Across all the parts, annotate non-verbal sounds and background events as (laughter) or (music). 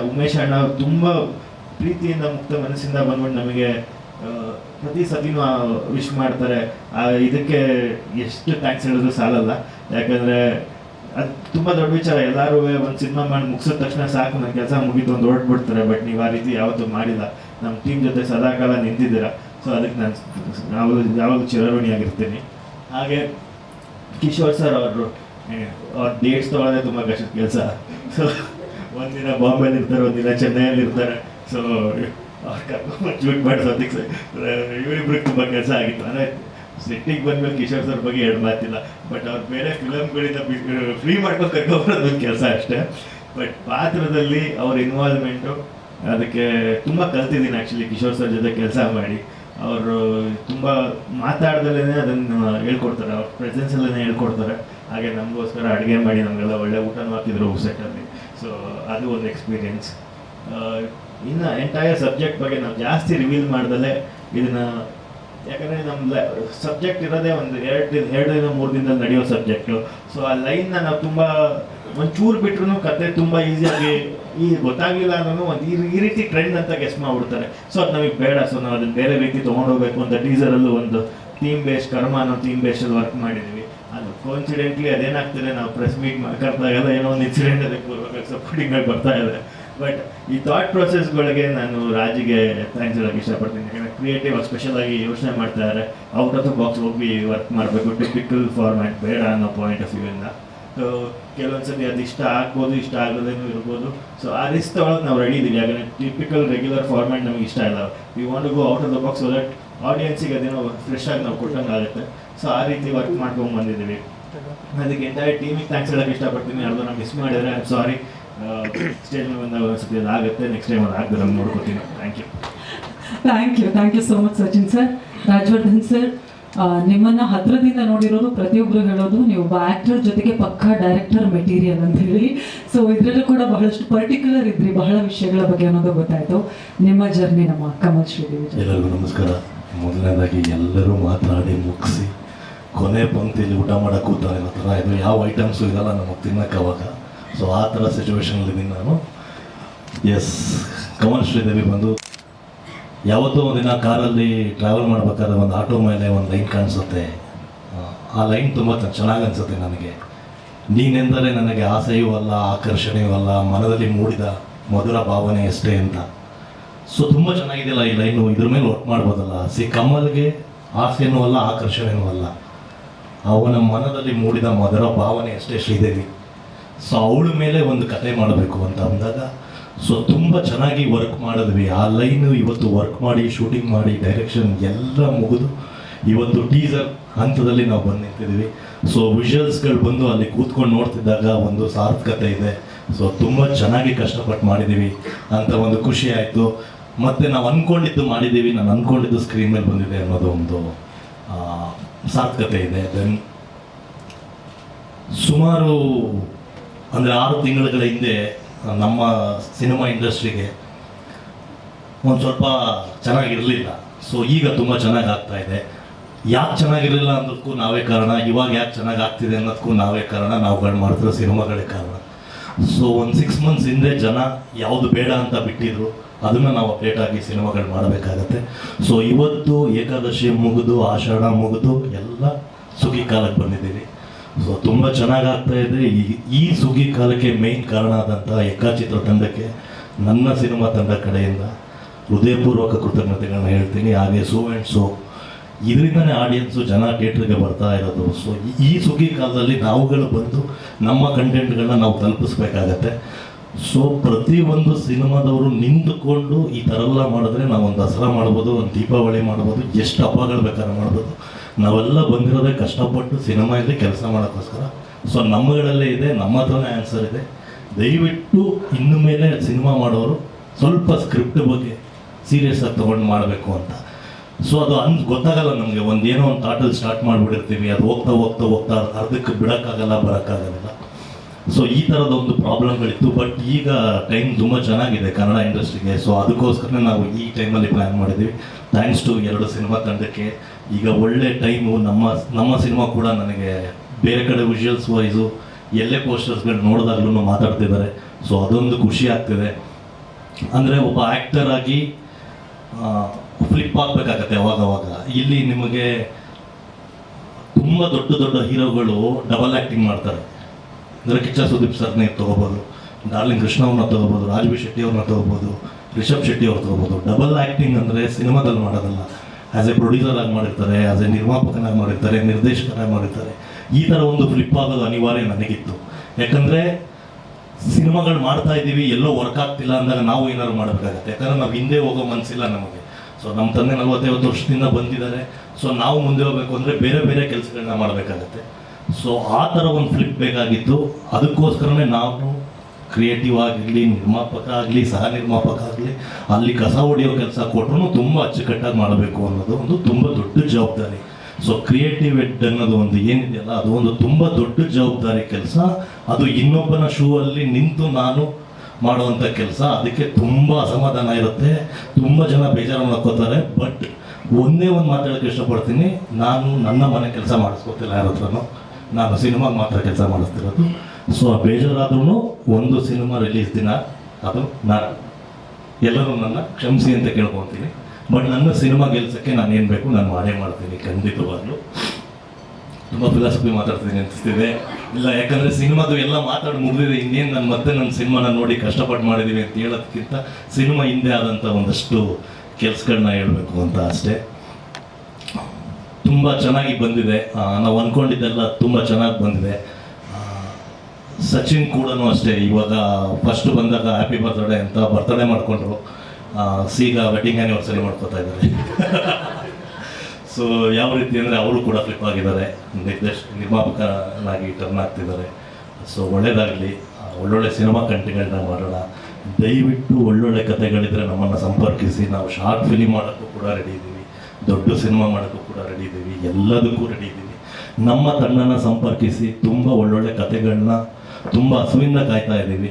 ಉಮೇಶ್ ಅಣ್ಣ ತುಂಬ ಪ್ರೀತಿಯಿಂದ ಮುಕ್ತ ಮನಸ್ಸಿಂದ ಬಂದ್ಬಿಟ್ಟು ನಮಗೆ ಪ್ರತಿ ಸತಿನೂ ವಿಶ್ ಮಾಡ್ತಾರೆ. ಇದಕ್ಕೆ ಎಷ್ಟು ಥ್ಯಾಂಕ್ಸ್ ಹೇಳಿದ್ರು ಸಾಲಲ್ಲ. ಯಾಕಂದ್ರೆ ಅದು ತುಂಬ ದೊಡ್ಡ ವಿಚಾರ. ಎಲ್ಲರೂ ಒಂದು ಸಿನಿಮಾ ಮಾಡಿ ಮುಗಿಸಿದ ತಕ್ಷಣ ಸಾಕು ನನ್ನ ಕೆಲಸ ಮುಗೀತು ಒಂದು ಹೊರಟ್ಬಿಡ್ತಾರೆ ಬಟ್ ನೀವು ಆ ರೀತಿ ಯಾವತ್ತೂ ಮಾಡಿಲ್ಲ. ನಮ್ಮ ಟೀಮ್ ಜೊತೆ ಸದಾಕಾಲ ನಿಂತಿದ್ದೀರಾ? ಸೊ ಅದಕ್ಕೆ ನಾನು ಯಾವಾಗಲೂ ಯಾವಾಗಲೂ ಚಿರಋಣಿಯಾಗಿರ್ತೀನಿ. ಹಾಗೆ ಕಿಶೋರ್ ಸರ್ ಅವರು, ಅವ್ರ ಡೇಟ್ಸ್ ತೊಗೊಳೋದೇ ತುಂಬ ಕಷ್ಟದ ಕೆಲಸ. ಸೊ ಒಂದಿನ ಬಾಂಬೆಲಿ ಇರ್ತಾರೆ ಒಂದಿನ ಚೆನ್ನೈಯಲ್ಲಿ ಇರ್ತಾರೆ ಸೊ ಅವ್ರು ಕರ್ಕೊಂಡು ಶೂಟ್ ಮಾಡಿಸೋದಕ್ಕೆ ತುಂಬ ಕೆಲಸ ಆಗಿತ್ತು. ಅಂದರೆ ಸೆಟ್ಟಿಗೆ ಬಂದ್ಮೇಲೆ ಕಿಶೋರ್ ಸರ್ ಬಗ್ಗೆ ಎರಡು ಮಾತಿಲ್ಲ. ಬಟ್ ಅವ್ರು ಬೇರೆ ಫಿಲಮ್ಗಳಿಂದ ಫ್ರೀ ಮಾಡ್ಕೊಂಡು ಕರ್ಕೊಂಡ್ಬರೋದು ಒಂದು ಕೆಲಸ ಅಷ್ಟೇ. ಬಟ್ ಪಾತ್ರದಲ್ಲಿ ಅವ್ರ ಇನ್ವಾಲ್ವ್ಮೆಂಟು ಅದಕ್ಕೆ ತುಂಬ ಕಲ್ತಿದ್ದೀನಿ ಆ್ಯಕ್ಚುಲಿ ಕಿಶೋರ್ ಸರ್ ಜೊತೆ ಕೆಲಸ ಮಾಡಿ. ಅವರು ತುಂಬ ಮಾತಾಡ್ದಲ್ಲೇ ಅದನ್ನು ಹೇಳ್ಕೊಡ್ತಾರೆ. ಅವ್ರ ಪ್ರೆಸೆನ್ಸಲ್ಲೇ ಹೇಳ್ಕೊಡ್ತಾರೆ. ಹಾಗೆ ನಮಗೋಸ್ಕರ ಅಡುಗೆ ಮಾಡಿ ನಮಗೆಲ್ಲ ಒಳ್ಳೆ ಊಟನೂ ಹಾಕಿದ್ರು ಸೆಟ್ಟಲ್ಲಿ ಸೊ ಅದು ಒಂದು ಎಕ್ಸ್ಪೀರಿಯೆನ್ಸ್ ಇನ್ನು ಎಂಟೈರ್ ಸಬ್ಜೆಕ್ಟ್ ಬಗ್ಗೆ ನಾವು ಜಾಸ್ತಿ ರಿವೀಲ್ ಮಾಡ್ದಲೇ ಇದನ್ನು, ಯಾಕಂದರೆ ನಮ್ಮ ಸಬ್ಜೆಕ್ಟ್ ಇರೋದೇ ಒಂದು ಎರಡು ಎರಡರಿಂದ ಮೂರು ದಿನದಲ್ಲಿ ನಡೆಯೋ ಸಬ್ಜೆಕ್ಟು ಸೊ ಆ ಲೈನ್ನ ನಾವು ತುಂಬ ಒಂಚೂರು ಬಿಟ್ರು ಕತೆ ತುಂಬ ಈಸಿಯಾಗಿ ಈ ಗೊತ್ತಾಗಿಲ್ಲ ಅನ್ನೋ ಒಂದು ಈ ರೀತಿ ಟ್ರೆಂಡ್ ಅಂತ ಗೆಸ್ ಮಾಡಿಬಿಡ್ತಾರೆ. ಸೊ ಅದು ನಮಗೆ ಬೇಡ. ಸೊ ನಾವು ಅದನ್ನು ಬೇರೆ ರೀತಿ ತೊಗೊಂಡೋಗ್ಬೇಕು ಅಂತ ಟೀಸರಲ್ಲೂ ಒಂದು ಥೀಮ್ ಬೇಸ್ಡ್ ಕರ್ಮ ಅನ್ನೋ ಥೀಮ್ ಬೇಸಲ್ಲಿ ವರ್ಕ್ ಮಾಡಿದ್ದೀವಿ ಕೋಇನ್ಸಿಡೆಂಟ್ಲಿ ಅದೇನಾಗ್ತದೆ, ನಾವು ಪ್ರೆಸ್ ಮೀಟ್ ಕರೆದಾಗೆಲ್ಲ ಏನೋ ಒಂದು ಇನ್ಸಿಡೆಂಟ್ ಅದಕ್ಕೆ ಪೂರ್ವಕ್ಕೆ ಸಪೋರ್ಟಿಂಗ್ ಆಗಿ ಬರ್ತಾ ಇದೆ. ಬಟ್ ಈ ಥಾಟ್ ಪ್ರೊಸೆಸ್ಗಳಿಗೆ ನಾನು ರಾಜಿಗೆ ಥ್ಯಾಂಕ್ಸ್ ಹೇಳಕ್ಕೆ ಇಷ್ಟಪಡ್ತೀನಿ. ಯಾಕಂದರೆ ಕ್ರಿಯೇಟಿವ್ ಆಗಿ ಯೋಚನೆ ಮಾಡ್ತಾ ಇದ್ದಾರೆ ಔಟ್ ಆಫ್ ದ ಬಾಕ್ಸ್ ಹೋಗಿ ವರ್ಕ್ ಮಾಡಬೇಕು. ಟಿಪಿಕಲ್ ಫಾರ್ಮ್ಯಾಟ್ ಬೇಡ ಅನ್ನೋ ಪಾಯಿಂಟ್ ಆಫ್ ವ್ಯೂಯಿಂದ ಸೊ ಕೆಲವೊಂದ್ಸತಿ ಅದು ಇಷ್ಟ ಆಗ್ಬೋದು, ಇಷ್ಟ ಆಗೋದೇನು ಇರ್ಬೋದು. ಸೊ ಆ ರಿಸ್ಕ್ ತೊಗೊಳಕ್ಕೆ ನಾವು ರೆಡಿ ಇದ್ದೀವಿ ಯಾಕಂದರೆ ಟಿಪಿಕಲ್ ರೆಗ್ಯುಲರ್ ಫಾರ್ಮ್ಯಾಟ್ ನಮಗೆ ಇಷ್ಟ ಇಲ್ಲ. We want go out of the box so that ಆಡಿಯನ್ಸಿಗೆ ಅದೇನೋ ಫ್ರೆಶ್ ಆಗಿ ನಾವು ಕೊಟ್ಟಂಗೆ ಆಗುತ್ತೆ ಸೊ ಆ ರೀತಿ ವರ್ಕ್ ಮಾಡ್ಕೊಂಡು ಬಂದಿದ್ದೀವಿ. ಅದಕ್ಕೆ ಎಂಟೈರ್ ಟೀಮಿಗೆ ಥ್ಯಾಂಕ್ಸ್ ಹೇಳಕ್ಕೆ ಇಷ್ಟಪಡ್ತೀನಿ. ಯಾರ್ದು ನಾವು ಮಿಸ್ ಮಾಡಿದರೆ ಐ ಸಾರಿ ಸ್ಟೇಜ್ ಮೇಲೆ ಬಂದಾಗ ಒಂದ್ಸತಿ ಅದು ಆಗುತ್ತೆ. ನೆಕ್ಸ್ಟ್ ಟೈಮ್ ಅದು ಆಗದೆ ನಾನು ನೋಡ್ಕೊತೀನಿ. Thank you thank you thank you so much Sachin sir Rajavardhan sir ನಿಮ್ಮನ್ನ ಹತ್ರದಿಂದ ನೋಡಿರೋರು ಪ್ರತಿಯೊಬ್ಬರು ಹೇಳೋದು. ನೀವು ಒಬ್ಬ ಆಕ್ಟರ್ ಜೊತೆಗೆ ಪಕ್ಕಾ ಡೈರೆಕ್ಟರ್ ಮೆಟೀರಿಯಲ್ ಅಂತ ಹೇಳಿ. ಸೊ ಇದರಲ್ಲೂ ಕೂಡ ಬಹಳಷ್ಟು ಪರ್ಟಿಕ್ಯುಲರ್ ಇದ್ರಿ ಬಹಳ ವಿಷಯಗಳ ಬಗ್ಗೆ ಅನ್ನೋದು ಗೊತ್ತಾಯ್ತು. ನಿಮ್ಮ ಜರ್ನಿ ನಮ್ಮ ಕಮಲ್ ಶ್ರೀದೇವಿ. ಎಲ್ಲರಿಗೂ ನಮಸ್ಕಾರ. ಮೊದಲನೇದಾಗಿ ಎಲ್ಲರೂ ಮಾತನಾಡಿ ಮುಗಿಸಿ. ಕೊನೆ ಪಂಕ್ತಿಯಲ್ಲಿ ಊಟ ಮಾಡೋಕೆ ಕೂತಾರೆ ಥರ ಇದು ಯಾವ ಐಟಮ್ಸು ಇದೆಲ್ಲ ನಮಗೆ ತಿನ್ನಕ್ಕೆ ಅವಾಗ. ಸೊ ಆ ಥರ ಸಿಚುವೇಶನಲ್ಲಿದ್ದೀನಿ ನಾನು. ಎಸ್ ಕಮಲ್ ಶ್ರೀದೇವಿ ಬಂದು. ಯಾವತ್ತೋ ಒಂದಿನ ಕಾರಲ್ಲಿ ಟ್ರಾವೆಲ್ ಮಾಡ್ಬೇಕಾದ್ರೆ ಒಂದು ಆಟೋ ಮೇಲೆ ಒಂದು ಲೈನ್ ಕಾಣಿಸುತ್ತೆ. ಆ, ಆ ಲೈನ್ ತುಂಬ ಚೆನ್ನಾಗಿ ಅನಿಸುತ್ತೆ ನನಗೆ. ನೀನೆಂದರೆ ನನಗೆ ಆಸೆಯೂ ಅಲ್ಲ ಆಕರ್ಷಣೆಯೂ ಅಲ್ಲ ಮನದಲ್ಲಿ ಮೂಡಿದ ಮಧುರ ಭಾವನೆ ಎಷ್ಟೇ ಅಂತ. ಸೊ ತುಂಬ ಚೆನ್ನಾಗಿದೆಯಲ್ಲ ಈ ಲೈನು ಇದ್ರ ಮೇಲೆ ವರ್ಕ್ ಮಾಡ್ಬೋದಲ್ಲ. ಸಿ ಕಮಲ್ಗೆ ಆಸೆಯೂ ಅಲ್ಲ ಆಕರ್ಷಣೆಯೂ ಅಲ್ಲ. ಅವನ ಮನದಲ್ಲಿ ಮೂಡಿದ ಮಧುರ ಭಾವನೆ ಅಷ್ಟೇ ಶ್ರೀದೇವಿ ಸೊ ಅವಳ ಮೇಲೆ ಒಂದು ಕತೆ ಮಾಡಬೇಕು ಅಂತ ಅಂದಾಗ, ಸೊ ತುಂಬ ಚೆನ್ನಾಗಿ ವರ್ಕ್ ಮಾಡಿದ್ವಿ. ಆ ಲೈನು ಇವತ್ತು ವರ್ಕ್ ಮಾಡಿ ಶೂಟಿಂಗ್ ಮಾಡಿ ಡೈರೆಕ್ಷನ್ ಎಲ್ಲ ಮುಗಿದು ಇವತ್ತು ಟೀಸರ್ ಹಂತದಲ್ಲಿ ನಾವು ಬಂದು ನಿಂತಿದ್ದೀವಿ ಸೊ ವಿಷುವಲ್ಸ್ಗಳು ಬಂದು ಅಲ್ಲಿ ಕೂತ್ಕೊಂಡು ನೋಡ್ತಿದ್ದಾಗ ಒಂದು ಸಾರ್ಥಕತೆ ಇದೆ. ಸೊ ತುಂಬ ಚೆನ್ನಾಗಿ ಕಷ್ಟಪಟ್ಟು ಮಾಡಿದ್ದೀವಿ ಅಂತ ಒಂದು ಖುಷಿ ಆಯಿತು. ಮತ್ತು ನಾವು ಅಂದ್ಕೊಂಡಿದ್ದು ಮಾಡಿದ್ದೀವಿ. ನಾನು ಅಂದ್ಕೊಂಡಿದ್ದು ಸ್ಕ್ರೀನ್ ಮೇಲೆ ಬಂದಿದೆ ಅನ್ನೋದು ಒಂದು ಸಾರ್ಥಕತೆ ಇದೆ ದೆನ್ ಸುಮಾರು ಅಂದರೆ ಆರು ತಿಂಗಳುಗಳ ಹಿಂದೆ ನಮ್ಮ ಸಿನಿಮಾ ಇಂಡಸ್ಟ್ರಿಗೆ ಒಂದು ಸ್ವಲ್ಪ ಚೆನ್ನಾಗಿರಲಿಲ್ಲ. ಸೊ ಈಗ ತುಂಬ ಚೆನ್ನಾಗಿ ಆಗ್ತಾ ಇದೆ. ಯಾಕೆ ಚೆನ್ನಾಗಿರಲಿಲ್ಲ ಅನ್ನೋದಕ್ಕೂ ನಾವೇ ಕಾರಣ. ಇವಾಗ ಯಾಕೆ ಚೆನ್ನಾಗಿ ಆಗ್ತಿದೆ ಅನ್ನೋದಕ್ಕೂ ನಾವೇ ಕಾರಣ. ನಾವುಗಳು ಮಾಡ್ತಿರೋ ಸಿನಿಮಾಗಳೇ ಕಾರಣ. ಸೊ ಒಂದು ಸಿಕ್ಸ್ ಮಂತ್ಸ್ ಹಿಂದೆ ಜನ ಯಾವುದು ಬೇಡ ಅಂತ ಬಿಟ್ಟಿದ್ರು. ಅದನ್ನು ನಾವು ಅಪ್ಡೇಟ್ ಆಗಿ ಸಿನಿಮಾಗಳು ಮಾಡಬೇಕಾಗತ್ತೆ. ಸೊ ಇವತ್ತು ಏಕಾದಶಿ ಮುಗಿದು, ಆಷಾಢ ಮುಗಿದು ಎಲ್ಲ ಸುಗ್ಗಿ ಕಾಲಕ್ಕೆ ಬಂದಿದ್ದೀವಿ. ಸೊ ತುಂಬ ಚೆನ್ನಾಗಾಗ್ತಾ ಇದೆ. ಈ ಈ ಸುಗ್ಗಿ ಕಾಲಕ್ಕೆ ಮೇನ್ ಕಾರಣ ಆದಂಥ ಏಕಾಚಿತ್ರ ತಂಡಕ್ಕೆ ನನ್ನ ಸಿನಿಮಾ ತಂಡ ಕಡೆಯಿಂದ ಹೃದಯಪೂರ್ವಕ ಕೃತಜ್ಞತೆಗಳನ್ನ ಹೇಳ್ತೀನಿ. ಹಾಗೆ ಸೋ ಆ್ಯಂಡ್ ಸೋ. ಇದರಿಂದನೇ ಆಡಿಯನ್ಸು ಜನ ಥಿಯೇಟ್ರಿಗೆ ಬರ್ತಾ ಇರೋದು. ಸೊ ಈ ಸುಗ್ಗಿ ಕಾಲದಲ್ಲಿ ನಾವುಗಳು ಬಂದು ನಮ್ಮ ಕಂಟೆಂಟ್ಗಳನ್ನ ನಾವು ತಲುಪಿಸ್ಬೇಕಾಗತ್ತೆ. ಸೊ ಪ್ರತಿಯೊಂದು ಸಿನಿಮಾದವರು ನಿಂತುಕೊಂಡು ಈ ಥರ ಎಲ್ಲ ಮಾಡಿದ್ರೆ ನಾವು ಒಂದು ದಸರಾ ಮಾಡ್ಬೋದು, ಒಂದು ದೀಪಾವಳಿ ಮಾಡ್ಬೋದು, ಎಷ್ಟು ಹಬ್ಬಗಳು ಬೇಕಾದ್ರೆ ಮಾಡ್ಬೋದು. ನಾವೆಲ್ಲ ಬಂದಿರೋದೇ ಕಷ್ಟಪಟ್ಟು ಸಿನಿಮಾ ಇದೆ ಕೆಲಸ ಮಾಡೋಕ್ಕೋಸ್ಕರ. ಸೊ ನಮ್ಮಗಳಲ್ಲೇ ಇದೆ, ನಮ್ಮ ಹತ್ರನೇ ಆನ್ಸರ್ ಇದೆ. ದಯವಿಟ್ಟು ಇನ್ನು ಮೇಲೆ ಸಿನಿಮಾ ಮಾಡೋರು ಸ್ವಲ್ಪ ಸ್ಕ್ರಿಪ್ಟ್ ಬಗ್ಗೆ ಸೀರಿಯಸ್ ಆಗಿ ತೊಗೊಂಡು ಮಾಡಬೇಕು ಅಂತ. ಸೊ ಅದು ಅಂದ್ ಗೊತ್ತಾಗಲ್ಲ ನಮಗೆ, ಒಂದು ಏನೋ ಒಂದು ಥಾಟಲ್ಲಿ ಸ್ಟಾರ್ಟ್ ಮಾಡಿಬಿಟ್ಟಿರ್ತೀವಿ. ಅದು ಹೋಗ್ತಾ ಹೋಗ್ತಾ ಹೋಗ್ತಾ ಅರ್ಧಕ್ಕೆ ಬಿಡೋಕ್ಕಾಗಲ್ಲ, ಬರೋಕ್ಕಾಗಲ್ಲ. ಸೊ ಈ ಥರದ ಒಂದು ಪ್ರಾಬ್ಲಮ್ಗಳಿತ್ತು ಬಟ್ ಈಗ ಟೈಮ್ ತುಂಬ ಚೆನ್ನಾಗಿದೆ ಕನ್ನಡ ಇಂಡಸ್ಟ್ರಿಗೆ. ಸೊ ಅದಕ್ಕೋಸ್ಕರ ನಾವು ಈ ಟೈಮಲ್ಲಿ ಪ್ಲ್ಯಾನ್ ಮಾಡಿದ್ವಿ ಥ್ಯಾಂಕ್ಸ್ ಟು ಎರಡು ಸಿನಿಮಾ ತಂಡಕ್ಕೆ. ಈಗ ಒಳ್ಳೆ ಟೈಮು ನಮ್ಮ ನಮ್ಮ ಸಿನಿಮಾ ಕೂಡ ನನಗೆ ಬೇರೆ ಕಡೆ ವಿಷುವಲ್ಸ್ ವೈಸು ಎಲ್ಲೇ ಪೋಸ್ಟರ್ಸ್ಗಳು ನೋಡಿದಾಗ್ಲೂ ಮಾತಾಡ್ತಿದ್ದಾರೆ. ಸೊ ಅದೊಂದು ಖುಷಿ ಆಗ್ತಿದೆ. ಅಂದರೆ ಒಬ್ಬ ಆ್ಯಕ್ಟರ್ ಆಗಿ ಫ್ಲಿಪ್ ಆಗಬೇಕಾಗತ್ತೆ ಅವಾಗವಾಗ. ಅವಾಗ ಇಲ್ಲಿ ನಿಮಗೆ ತುಂಬ ದೊಡ್ಡ ದೊಡ್ಡ ಹೀರೋಗಳು ಡಬಲ್ ಆ್ಯಕ್ಟಿಂಗ್ ಮಾಡ್ತಾರೆ. ಅಂದರೆ ಕಿಚ್ಚ ಸುದೀಪ್ ಸರ್ನೇ ತಗೋಬೋದು, ಡಾರ್ಲಿಂಗ್ ಕೃಷ್ಣ ಅವ್ರನ್ನ ತಗೋಬೋದು, ರಾಜ್ಬಿ ಶೆಟ್ಟಿ ಅವ್ರನ್ನ ತಗೋಬೋದು, ರಿಷಬ್ ಶೆಟ್ಟಿ ಅವ್ರು ತಗೋಬೋದು. ಡಬಲ್ ಆ್ಯಕ್ಟಿಂಗ್ ಅಂದರೆ ಸಿನಿಮಾದಲ್ಲಿ ಮಾಡೋದಲ್ಲ. ಆ್ಯಸ್ ಎ ಪ್ರೊಡ್ಯೂಸರ್ ಆಗಿ ಮಾಡಿರ್ತಾರೆ ಆ್ಯಸ್ ಎ ನಿರ್ಮಾಪಕನಾಗಿ ಮಾಡಿರ್ತಾರೆ ನಿರ್ದೇಶಕನಾಗಿ ಮಾಡಿರ್ತಾರೆ. ಈ ಥರ ಒಂದು ಫ್ಲಿಪ್ ಆಗೋದು ಅನಿವಾರ್ಯ ನನಗಿತ್ತು. ಯಾಕಂದರೆ ಸಿನಿಮಾಗಳು ಮಾಡ್ತಾ ಇದ್ದೀವಿ, ಎಲ್ಲೋ ವರ್ಕ್ ಆಗ್ತಿಲ್ಲ ಅಂದಾಗ ನಾವು ಏನಾದ್ರು ಮಾಡಬೇಕಾಗತ್ತೆ. ಯಾಕಂದರೆ ನಾವು ಹಿಂದೆ ಹೋಗೋ ಮನಸ್ಸಿಲ್ಲ ನಮಗೆ. ಸೊ ನಮ್ಮ ತಂದೆ ನಲವತ್ತೈವತ್ತು ವರ್ಷದಿಂದ ಬಂದಿದ್ದಾರೆ. ಸೊ ನಾವು ಮುಂದೆ ಹೋಗಬೇಕು ಅಂದರೆ ಬೇರೆ ಬೇರೆ ಕೆಲಸಗಳನ್ನ ಮಾಡಬೇಕಾಗತ್ತೆ. ಸೊ ಆ ಥರ ಒಂದು ಫ್ಲಿಪ್ ಬೇಕಾಗಿತ್ತು. ಅದಕ್ಕೋಸ್ಕರನೇ ನಾವು ಕ್ರಿಯೇಟಿವ್ ಆಗಿರಲಿ ನಿರ್ಮಾಪಕ ಆಗಲಿ ಸಹ ನಿರ್ಮಾಪಕ ಆಗಲಿ, ಅಲ್ಲಿ ಕಸ ಹೊಡೆಯೋ ಕೆಲಸ ಕೊಟ್ಟರು ತುಂಬ ಅಚ್ಚುಕಟ್ಟಾಗಿ ಮಾಡಬೇಕು ಅನ್ನೋದು ಒಂದು ತುಂಬ ದೊಡ್ಡ ಜವಾಬ್ದಾರಿ. ಸೊ ಕ್ರಿಯೇಟಿವ್ ಎಡ್ ಅನ್ನೋದು ಒಂದು ಏನಿದೆಯಲ್ಲ, ಅದು ಒಂದು ತುಂಬ ದೊಡ್ಡ ಜವಾಬ್ದಾರಿ ಕೆಲಸ. ಅದು ಇನ್ನೊಬ್ಬನ ಶೂ ಅಲ್ಲಿ ನಿಂತು ನಾನು ಮಾಡುವಂಥ ಕೆಲಸ. ಅದಕ್ಕೆ ತುಂಬ ಅಸಮಾಧಾನ ಇರುತ್ತೆ. ತುಂಬ ಜನ ಬೇಜಾರು ಮಾಡ್ಕೋತಾರೆ. ಬಟ್ ಒಂದೇ ಒಂದು ಮಾತಾಡೋಕ್ಕೆ ಇಷ್ಟಪಡ್ತೀನಿ. ನಾನು ನನ್ನ ಮನೆ ಕೆಲಸ ಮಾಡಿಸ್ಕೋತಿಲ್ಲ ಯಾರ ನಾನು ಸಿನಿಮಾಗೆ ಮಾತ್ರ ಕೆಲಸ ಮಾಡಿಸ್ತಿರೋದು. ಸೊ ಆ ಬೇಜಾರಾದ್ರೂ ಒಂದು ಸಿನಿಮಾ ರಿಲೀಸ್ ದಿನ ಅದು ನಾನು ಎಲ್ಲರೂ ನನ್ನ ಕ್ಷಮಿಸಿ ಅಂತ ಕೇಳ್ಕೊತೀನಿ ಬಟ್ ನನ್ನ ಸಿನಿಮಾ ಗೆಲ್ಸಕ್ಕೆ ನಾನು ಏನು ಬೇಕು ನಾನು ಮಾಡೇ ಮಾಡ್ತೀನಿ, ಖಂಡಿತವಾಗ್ಲೂ. ತುಂಬ ಫಿಲಾಸಫಿ ಮಾತಾಡ್ತೀನಿ ಅನಿಸ್ತಿದೆ. ಇಲ್ಲ, ಯಾಕಂದರೆ ಸಿನಿಮಾದು ಎಲ್ಲ ಮಾತಾಡಿ ಮುಗಿದಿದೆ. ಇನ್ನೇನು ನಾನು ಮತ್ತೆ ನನ್ನ ಸಿನಿಮಾನ ನೋಡಿ ಕಷ್ಟಪಟ್ಟು ಮಾಡಿದ್ದೀವಿ ಅಂತ ಹೇಳೋದಕ್ಕಿಂತ ಸಿನಿಮಾ ಹಿಂದೆ ಆದಂಥ ಒಂದಷ್ಟು ಕೆಲಸಗಳನ್ನ ಹೇಳಬೇಕು ಅಂತ ಅಷ್ಟೇ. ತುಂಬ ಚೆನ್ನಾಗಿ ಬಂದಿದೆ. ನಾವು ಅಂದ್ಕೊಂಡಿದ್ದೆಲ್ಲ ತುಂಬ ಚೆನ್ನಾಗಿ ಬಂದಿದೆ. ಸಚಿನ್ ಕೂಡ ಅಷ್ಟೇ, ಇವಾಗ ಫಸ್ಟ್ ಬಂದಾಗ ಹ್ಯಾಪಿ ಬರ್ತ್ಡೇ ಅಂತ ಬರ್ತ್ಡೇ ಮಾಡಿಕೊಂಡ್ರು. ಸೀಗ ವೆಡ್ಡಿಂಗ್ ಆ್ಯನಿವರ್ಸರಿ ಮಾಡ್ಕೋತಾ ಇದ್ದಾರೆ. (laughs) ಸೊ ಯಾವ ರೀತಿ ಅಂದರೆ ಅವರು ಕೂಡ ಫ್ಲಿಪ್ ಆಗಿದ್ದಾರೆ. ನಿರ್ದೇಶ, ನಿರ್ಮಾಪಕನಾಗಿ ಟರ್ನ್ ಆಗ್ತಿದ್ದಾರೆ. ಸೊ ಒಳ್ಳೇದಾಗಲಿ. ಒಳ್ಳೊಳ್ಳೆ ಸಿನಿಮಾ ಕಂಟೆಂಟ್ಗಳನ್ನ ಮಾಡೋಣ. ದಯವಿಟ್ಟು ಒಳ್ಳೊಳ್ಳೆ ಕಥೆಗಳಿದ್ರೆ ನಮ್ಮನ್ನು ಸಂಪರ್ಕಿಸಿ. ನಾವು ಶಾರ್ಟ್ ಫಿಲಿಮ್ ಮಾಡೋಕ್ಕೂ ಕೂಡ ರೆಡಿ ಇದ್ದೀವಿ ದೊಡ್ಡ ಸಿನಿಮಾ ಮಾಡೋಕ್ಕೂ ಕೂಡ ರೆಡಿ ಇದ್ದೀವಿ ಎಲ್ಲದಕ್ಕೂ ರೆಡಿ ಇದ್ದೀವಿ ನಮ್ಮ ತಂಡನ ಸಂಪರ್ಕಿಸಿ ತುಂಬ ಒಳ್ಳೊಳ್ಳೆ ಕತೆಗಳನ್ನ ತುಂಬ ಹಸುವಿಂದ ಕಾಯ್ತಾ ಇದ್ದೀವಿ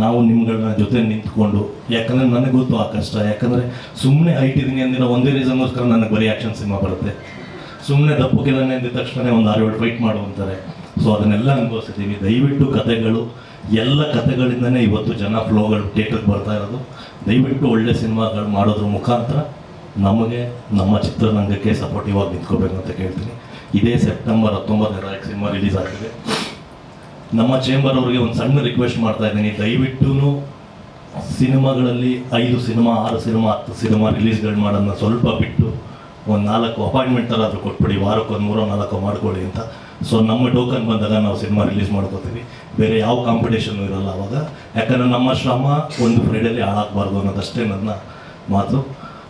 ನಾವು ನಿಮ್ಗಳನ್ನ ಜೊತೆ ನಿಂತ್ಕೊಂಡು, ಯಾಕಂದರೆ ನನಗೆ ಗೊತ್ತು ಆ ಕಷ್ಟ. ಯಾಕಂದರೆ ಸುಮ್ಮನೆ ಹೈಟ್ ಇದೀನಿ ಅಂದಿರೋ ಒಂದೇ ರೀಸನ್ಗೋಸ್ಕರ ನನಗೆ ಬರೀ ಆ್ಯಕ್ಷನ್ ಸಿನಿಮಾ ಬರುತ್ತೆ. ಸುಮ್ಮನೆ ದಪ್ಪಕ್ಕಿದ್ದಾನೆ ಅಂದಿದ ತಕ್ಷಣ ಒಂದು ಆರು ಏಳು ಫೈಟ್ ಮಾಡು ಅಂತಾರೆ. ಸೊ ಅದನ್ನೆಲ್ಲ ಅನುಭವಿಸಿದ್ದೀವಿ ದಯವಿಟ್ಟು ಕತೆಗಳು ಎಲ್ಲ ಕತೆಗಳಿಂದನೇ ಇವತ್ತು ಜನ ಫ್ಲೋಗಳು ಥಿಯೇಟರ್ಗೆ ಬರ್ತಾ ಇರೋದು. ದಯವಿಟ್ಟು ಒಳ್ಳೆ ಸಿನಿಮಾಗಳು ಮಾಡೋದ್ರ ಮುಖಾಂತರ ನಮಗೆ ನಮ್ಮ ಚಿತ್ರರಂಗಕ್ಕೆ ಸಪೋರ್ಟಿವ್ ಆಗಿ ನಿಂತ್ಕೋಬೇಕು ಅಂತ ಕೇಳ್ತೀನಿ. ಇದೇ ಸೆಪ್ಟೆಂಬರ್ ಹತ್ತೊಂಬತ್ತರ ಸಿನಿಮಾ ರಿಲೀಸ್ ಆಗಿದೆ. ನಮ್ಮ ಚೇಂಬರ್ ಅವರಿಗೆ ಒಂದು ಸಣ್ಣ ರಿಕ್ವೆಸ್ಟ್ ಮಾಡ್ತಾ ಇದ್ದೀನಿ. ದಯವಿಟ್ಟು ಸಿನಿಮಾಗಳಲ್ಲಿ ಐದು ಸಿನಿಮಾ, ಆರು ಸಿನಿಮಾ, ಹತ್ತು ಸಿನಿಮಾ ರಿಲೀಸ್ಗಳು ಮಾಡೋದನ್ನ ಸ್ವಲ್ಪ ಬಿಟ್ಟು ಒಂದು ನಾಲ್ಕು ಅಪಾಯಿಂಟ್ಮೆಂಟ್ ಥರ ಆದರೂ ಕೊಟ್ಬಿಡಿ. ವಾರಕ್ಕೆ ಒಂದು ಮೂರೋ, ನಾಲ್ಕು ಮಾಡ್ಕೊಳ್ಳಿ ಅಂತ. ಸೊ ನಮ್ಮ ಟೋಕನ್ ಬಂದಾಗ ನಾವು ಸಿನಿಮಾ ರಿಲೀಸ್ ಮಾಡ್ಕೋತೀವಿ. ಬೇರೆ ಯಾವ ಕಾಂಪಿಟೇಷನ್ ಇರಲ್ಲ ಅವಾಗ. ಯಾಕಂದರೆ ನಮ್ಮ ಶ್ರಮ ಒಂದು ಫ್ರೈಡಲ್ಲಿ ಹಾಳಾಗಬಾರ್ದು ಅನ್ನೋದಷ್ಟೇ ನನ್ನ ಮಾತು.